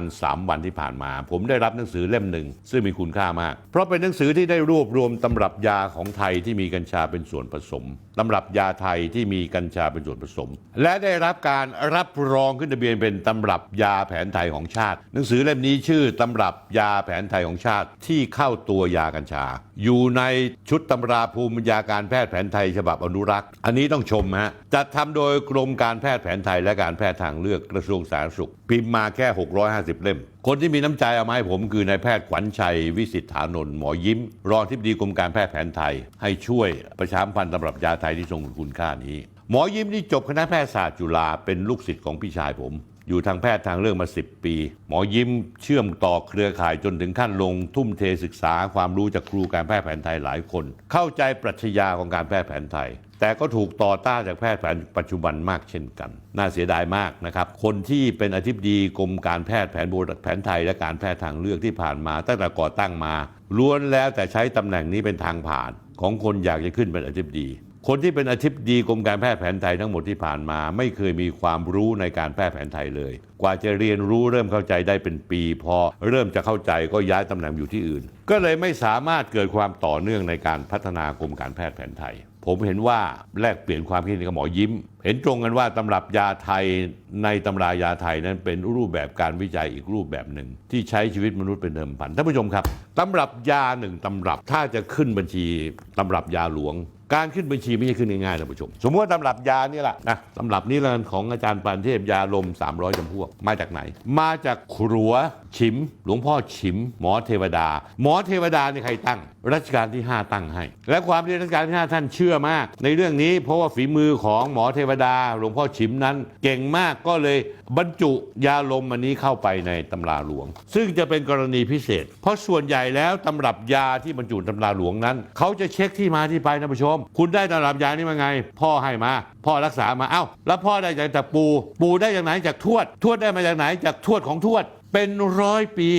ณ 3 วันที่ผ่านมา ผมได้รับหนังสือเล่มหนึ่งซึ่งมีคุณค่ามาก เพราะเป็นหนังสือที่ได้รวบรวมตำรับยาของไทยที่มีกัญชาเป็นส่วนผสมตำรับยาไทยที่มีกัญชาเป็นส่วนผสม และได้รับการรับรองขึ้นทะเบียนเป็นตำรับยาแผนไทยของชาติ หนังสือเล่มนี้ชื่อตำรับยาแผนไทยของชาติที่เข้าตัวยากัญชา อยู่ในชุดตำราภูมิปัญญาการแพทย์แผนไทยฉบับอนุรักษ์ อันนี้ต้องชมฮะจัดทำโดยกรมการแพทย์แผนไทยและการแพทย์ทางเลือกกระทรวงสาธารณสุข พิมพ์มาแค่ 650เล่ม คนที่มีน้ำใจเอามาให้ผมคือนายแพทย์ขวัญชัย วิสิทธานนท์หมอยิ้ม รองที่ปรึกษากรมการแพทย์แผนไทย ให้ช่วยประชามพันธ์ตำรับยาไทยที่ทรงคุณค่านี้ หมอยิ้มนี่จบคณะแพทยศาสตร์จุฬาเป็นลูกศิษย์ของพี่ชายผม อยู่ทางแพทย์ทางเลือกมา 10 ปี หมอยิ้มเชื่อมต่อเครือข่ายจนถึงขั้นลง ทุ่มเทศึกษาความรู้จากครูการแพทย์แผนไทยหลายคน เข้าใจปรัชญาของการแพทย์แผนไทย แต่ก็ถูกต่อต้านจากแพทย์แผนปัจจุบันมากเช่นกัน น่าเสียดายมากนะครับ คนที่เป็นอธิบดีกรมการแพทย์แผนโบราณแผนไทยและการแพทย์ทางเลือกที่ผ่านมา ตั้งแต่ก่อตั้งมา ล้วนแล้วแต่ใช้ตำแหน่งนี้เป็นทางผ่าน ของคนอยากจะขึ้นเป็นอธิบดี คนที่เป็นอธิบดีกรมการแพทย์แผนไทยทั้งหมดที่ผ่านมา ไม่เคยมีความรู้ในการแพทย์แผนไทยเลย กว่าจะเรียนรู้เริ่มเข้าใจได้เป็นปี พอเริ่มจะเข้าใจก็ย้ายตำแหน่งอยู่ที่อื่น ก็เลยไม่สามารถเกิดความต่อเนื่องในการพัฒนากรมการแพทย์แผนไทย ผมเห็นว่าแลกเปลี่ยนความคิดเห็นกับหมอยิ้ม เห็นตรงกันว่าตำรับยาไทยในตำรายาไทยนั้นเป็นรูปแบบการวิจัยอีกรูปแบบหนึ่ง ที่ใช้ชีวิตมนุษย์เป็นเดิมพันท่านผู้ชมครับตำรับยาหนึ่งตำรับถ้าจะขึ้นบัญชีตำรับยาหลวง การขึ้นบัญชีไม่ใช่ขึ้นง่ายๆท่านผู้ชม สมมติว่าตำรับยานี่แหละนะตำรับนี้ละของอาจารย์ปานเทพยาลม 300จำพวก มาจากไหน มาจากครัว ฉิม หลวงพ่อฉิม หมอเทวดา หมอเทวดานี่ใครตั้ง รัชกาลที่ 5 ตั้งให้ และความที่รัชกาลที่ 5 ท่านเชื่อมาก ในเรื่องนี้เพราะว่าฝีมือของหมอเทวดา หลวงพ่อฉิมนั้น เก่งมากก็เลยบรรจุยาลมอันนี้เข้าไปในตำราหลวง ซึ่งจะเป็นกรณีพิเศษ เพราะส่วนใหญ่แล้วตำรับยาที่บรรจุตำราหลวงนั้นเขาจะเช็คที่มาที่ไปท่านผู้ชม คุณได้ตำรับยานี้มาไง พ่อให้มา พ่อรักษามาเอ้า แล้วพ่อได้จากปู ปูได้จากไหนจากทวด ทวดได้มาจากไหนจากทวดของทวด เป็นร้อยปี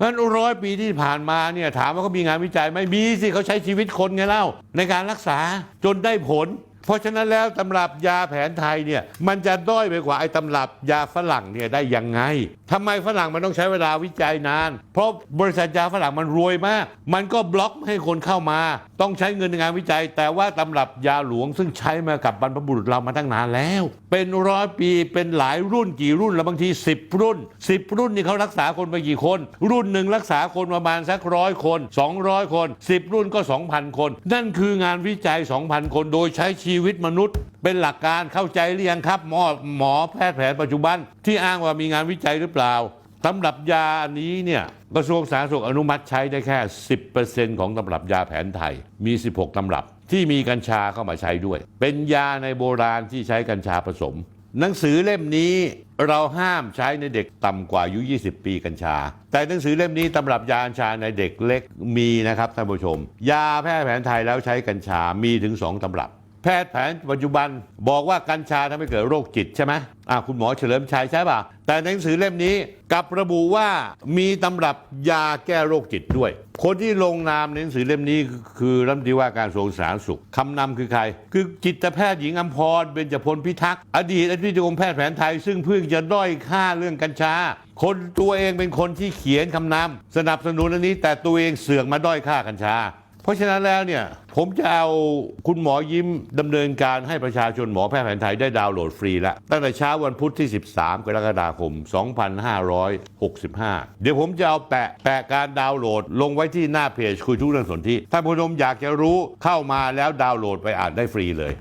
งั้นร้อยปีที่ผ่านมาเนี่ยถามว่าเขามีงานวิจัยไหมมีสิเขาใช้ชีวิตคนไงเล่าในการรักษาจนได้ผล เพราะฉะนั้นแล้วตำรับยาแผนไทยเนี่ยมันจะด้อยไปกว่าไอ้ตำรับยาฝรั่งเนี่ยได้ยังไงทำไมฝรั่งมันต้องใช้เวลาวิจัยนาน เพราะบริษัทยาฝรั่งมันรวยมาก มันก็บล็อกไม่ให้คนเข้ามา ต้องใช้เงินในงานวิจัย แต่ว่าตำรับยาหลวงซึ่งใช้มากับบรรพบุรุษเรามาตั้งนานแล้ว เป็นร้อยปีเป็นหลายรุ่นกี่รุ่นแล้วบางที 10 รุ่น 10 รุ่นนี่เขารักษาคนไปกี่คน รุ่นหนึ่งรักษาคนประมาณสักร้อยคน 200 คน 10 รุ่นก็ 2,000 คน นั่นคืองานวิจัย 2,000 คนโดยใช้ชีีวิตมนุษย์ เป็นหลักการเข้าใจหรือยังครับหมอหมอแพทย์แผนปัจจุบัน ที่อ้างว่ามีงานวิจัยหรือเปล่าตำรับยาอันนี้เนี่ยกระทรวงสาธารณสุขอนุมัติใช้ได้แค่ 10%ของตำรับยาแผนไทยมี 16 ตำรับ ที่มีกัญชาเข้ามาใช้ด้วย เป็นยาในโบราณที่ใช้กัญชาผสม หนังสือเล่มนี้เราห้ามใช้ในเด็กต่ำกว่าอายุ 20 ปีกัญชา แต่หนังสือเล่มนี้ตำรับยากัญชาในเด็กเล็กมีนะครับท่านผู้ชม ยาแพทย์แผนไทยแล้วใช้กัญชามีถึง 2ตำรับ แพทย์แผนปัจจุบันบอกว่ากัญชาทำให้เกิดโรคจิตใช่ไหมอะคุณหมอเฉลิมชัยใช่ป่ะ แต่ในหนังสือเล่มนี้กับระบุว่ามีตำรับยาแก้โรคจิตด้วย คนที่ลงนามในหนังสือเล่มนี้คือรัฐมนตรีว่าการกระทรวงสาธารณสุขคำนำคือใคร คือจิตแพทย์หญิงอัมพรเบญจพลพิทักษ์อดีตอธิบดีกรมแพทย์แผนไทย ซึ่งเพิ่งจะด้อยค่าเรื่องกัญชา คนตัวเองเป็นคนที่เขียนคำนำสนับสนุนอันนี้ แต่ตัวเองเสื่อกมาด้อยค่ากัญชา เพราะฉะนั้นแล้วเนี่ยผมจะเอาคุณหมอยิ้มดำเนินการให้ประชาชนหมอแพทย์แผนไทยได้ดาวน์โหลดฟรีแล้วตั้งแต่เช้าวันพุธที่ 13 กรกฎาคม 2565 เดี๋ยวผมจะเอาแปะแปะการดาวน์โหลด ลงไว้ที่หน้าเพจคุยทุกเรื่องสนที่ถ้าผู้ชมอยากจะรู้เข้ามาแล้วดาวน์โหลดไปอ่านได้ฟรีเลย